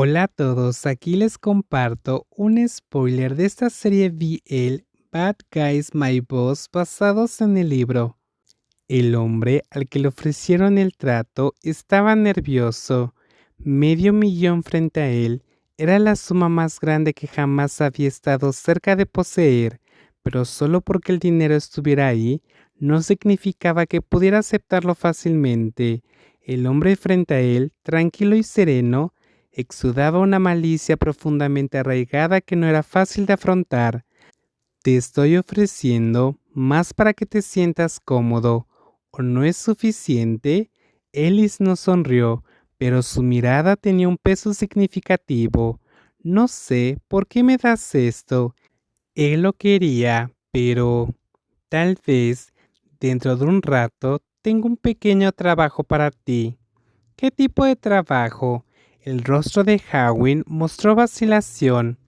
Hola a todos, aquí les comparto un spoiler de esta serie BL Bad Guys My Boss basados en el libro. El hombre al que le ofrecieron el trato estaba nervioso. Medio millón frente a él era la suma más grande que jamás había estado cerca de poseer, pero solo porque el dinero estuviera ahí no significaba que pudiera aceptarlo fácilmente. El hombre frente a él, tranquilo y sereno, exudaba una malicia profundamente arraigada que no era fácil de afrontar. Te estoy ofreciendo más para que te sientas cómodo. ¿O no es suficiente? Ellis no sonrió, pero su mirada tenía un peso significativo. No sé por qué me das esto. Él lo quería, pero tal vez dentro de un rato tengo un pequeño trabajo para ti. ¿Qué tipo de trabajo? El rostro de Howin mostró vacilación.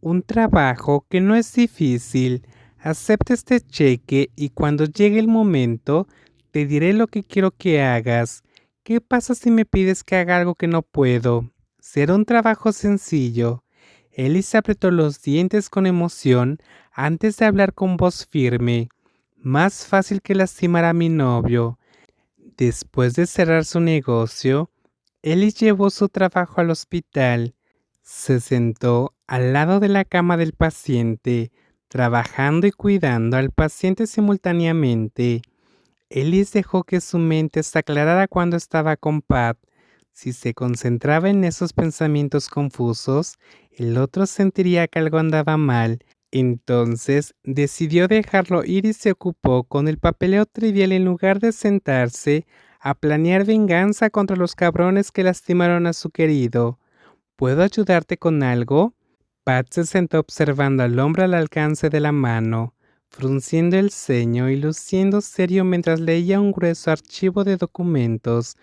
Un trabajo que no es difícil. Acepta este cheque y cuando llegue el momento te diré lo que quiero que hagas. ¿Qué pasa si me pides que haga algo que no puedo? Será un trabajo sencillo. Ellis apretó los dientes con emoción antes de hablar con voz firme. Más fácil que lastimar a mi novio. Después de cerrar su negocio, Ellis llevó su trabajo al hospital. Se sentó al lado de la cama del paciente, trabajando y cuidando al paciente simultáneamente. Ellis dejó que su mente se aclarara cuando estaba con Pat. Si se concentraba en esos pensamientos confusos, el otro sentiría que algo andaba mal. Entonces decidió dejarlo ir y se ocupó con el papeleo trivial en lugar de sentarse a planear venganza contra los cabrones que lastimaron a su querido. ¿Puedo ayudarte con algo? Pat se sentó observando al hombre al alcance de la mano, frunciendo el ceño y luciendo serio mientras leía un grueso archivo de documentos,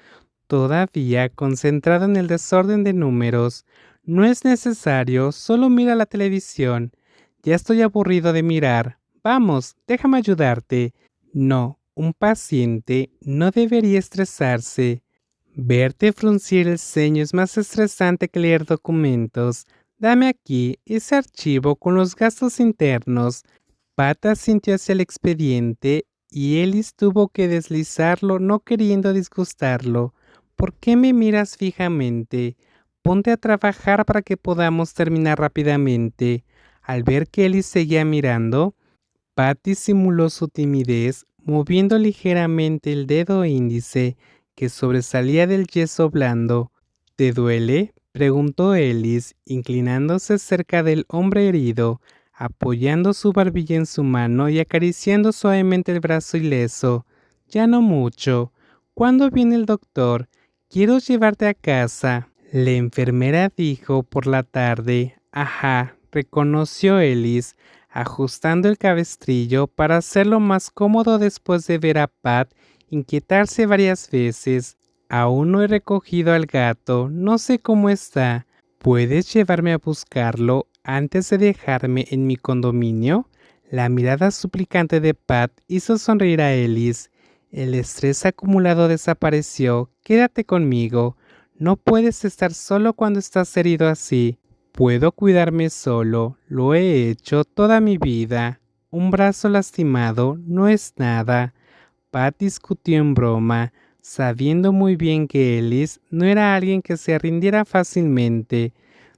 todavía concentrado en el desorden de números. No es necesario, solo mira la televisión. Ya estoy aburrido de mirar. Vamos, déjame ayudarte. No, un paciente no debería estresarse. Verte fruncir el ceño es más estresante que leer documentos. Dame aquí ese archivo con los gastos internos. Pata sintió hacia el expediente y Ellis tuvo que deslizarlo no queriendo disgustarlo. ¿Por qué me miras fijamente? Ponte a trabajar para que podamos terminar rápidamente. Al ver que Ellis seguía mirando, Patty simuló su timidez moviendo ligeramente el dedo índice que sobresalía del yeso blando. ¿Te duele? preguntó Ellis, inclinándose cerca del hombre herido, apoyando su barbilla en su mano y acariciando suavemente el brazo ileso. Ya no mucho. ¿Cuándo viene el doctor? Quiero llevarte a casa. La enfermera dijo por la tarde. Ajá, reconoció Ellis, ajustando el cabestrillo para hacerlo más cómodo después de ver a Pat inquietarse varias veces. Aún no he recogido al gato, no sé cómo está. ¿Puedes llevarme a buscarlo antes de dejarme en mi condominio? La mirada suplicante de Pat hizo sonreír a Ellis. El estrés acumulado desapareció. Quédate conmigo. No puedes estar solo cuando estás herido así. Puedo cuidarme solo, lo he hecho toda mi vida. Un brazo lastimado no es nada. Pat discutió en broma, sabiendo muy bien que Ellis no era alguien que se rindiera fácilmente.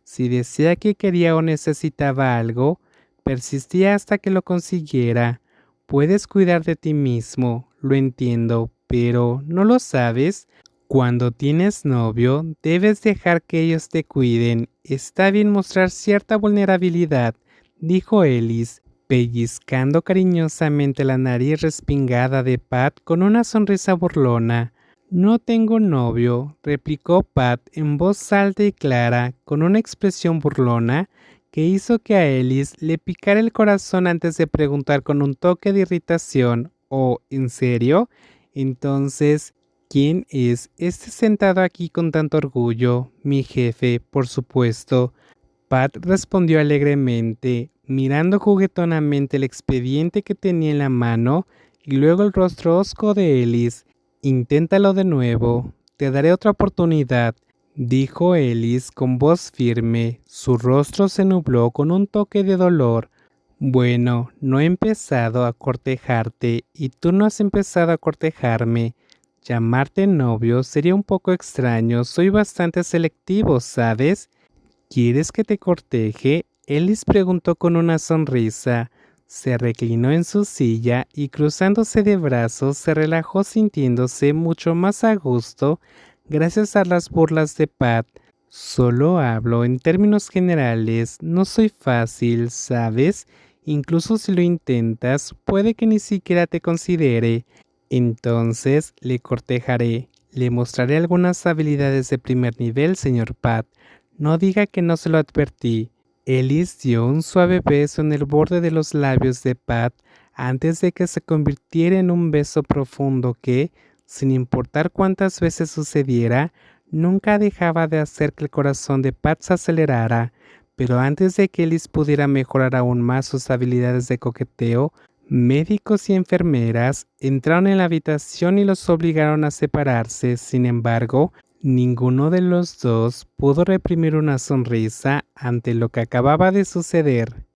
Si decía que quería o necesitaba algo, persistía hasta que lo consiguiera. Puedes cuidar de ti mismo, lo entiendo, pero ¿no lo sabes? Cuando tienes novio, debes dejar que ellos te cuiden. Está bien mostrar cierta vulnerabilidad, dijo Ellis, pellizcando cariñosamente la nariz respingada de Pat con una sonrisa burlona. No tengo novio, replicó Pat en voz alta y clara, con una expresión burlona que hizo que a Ellis le picara el corazón antes de preguntar con un toque de irritación, ¿Oh, en serio? Entonces, ¿Quién es este sentado aquí con tanto orgullo? Mi jefe, por supuesto. Pat respondió alegremente, mirando juguetonamente el expediente que tenía en la mano y luego el rostro hosco de Ellis. Inténtalo de nuevo. Te daré otra oportunidad. dijo Ellis con voz firme. Su rostro se nubló con un toque de dolor. Bueno, no he empezado a cortejarte y tú no has empezado a cortejarme. Llamarte novio sería un poco extraño, soy bastante selectivo, ¿sabes? ¿Quieres que te corteje? Ellis preguntó con una sonrisa. Se reclinó en su silla y cruzándose de brazos se relajó sintiéndose mucho más a gusto gracias a las burlas de Pat. Solo hablo en términos generales, no soy fácil, ¿sabes? Incluso si lo intentas, puede que ni siquiera te considere. Entonces le cortejaré, le mostraré algunas habilidades de primer nivel, señor Pat. No diga que no se lo advertí. Ellis dio un suave beso en el borde de los labios de Pat antes de que se convirtiera en un beso profundo que, sin importar cuántas veces sucediera, nunca dejaba de hacer que el corazón de Pat se acelerara. Pero antes de que Ellis pudiera mejorar aún más sus habilidades de coqueteo, médicos y enfermeras entraron en la habitación y los obligaron a separarse. Sin embargo, ninguno de los dos pudo reprimir una sonrisa ante lo que acababa de suceder.